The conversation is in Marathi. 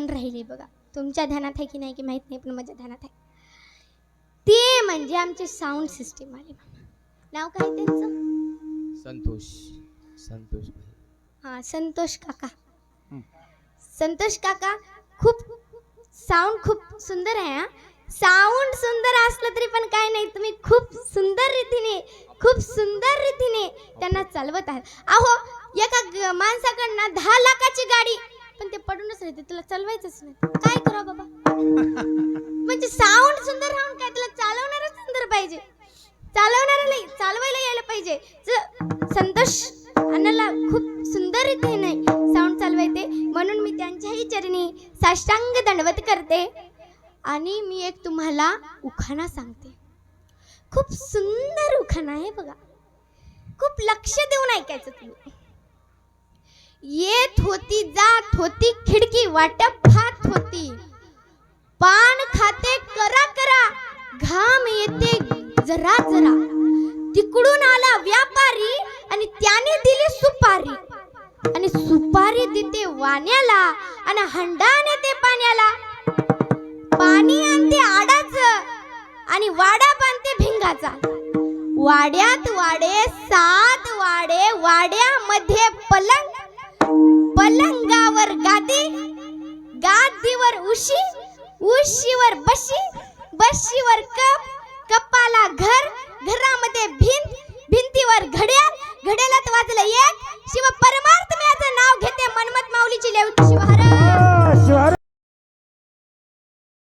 सण राहिले बघा. तुमच्या ध्यानात आहे की नाही की माहीत नाही पण माझ्या ध्यानात आहे. ते म्हणजे आमचे साऊंड सिस्टीम आले. नाव काय त्यांचं? संतोष. संतोष हां संतोष काका. संतोष काका खूप साऊंड खूप सुंदर आहे हा. साऊंड सुंदर असलं तरी पण काय नाही तुम्ही खूप सुंदर रीतीने खूप सुंदर रीतीने त्यांना चालवत आहात. अहो एका ग- पडूनच तुला चालवायचंच नाही. काय करा बाबा? म्हणजे साऊंड सुंदर राहून काय तुला चालवणारच सुंदर पाहिजे? चालवणार नाही चालवायला यायला पाहिजे. संतोष अण्णाला खूप सुंदर इथे नाही साऊंड चालवायचे म्हणून मी त्यांच्याही चरणी साष्टांग दंडवत करते आणि मी एक तुम्हाला उखाणा सांगते. खूप सुंदर उखाणा आहे बघा. खूप लक्ष देऊन ऐकायचं तुम्ही. येत होती जा होती खिडकी वाटप खात होती. पान खाते करा करा घाम येते जरा जरा. तिकडून आला व्यापारी आणि त्याने दिली सुपारी. आणि सुपारी देते वाण्याला आणि हंडा नेते पाण्याला. पाणी आणते आडाच आणि वाडा बांधते भिंगाचा. वाड्यात वाडे सात वाडे वाड्यामध्ये पलंग गादी गादीवर उशी उशीवर बशी बशीवर कप कपाला घर घरामध्ये भिंत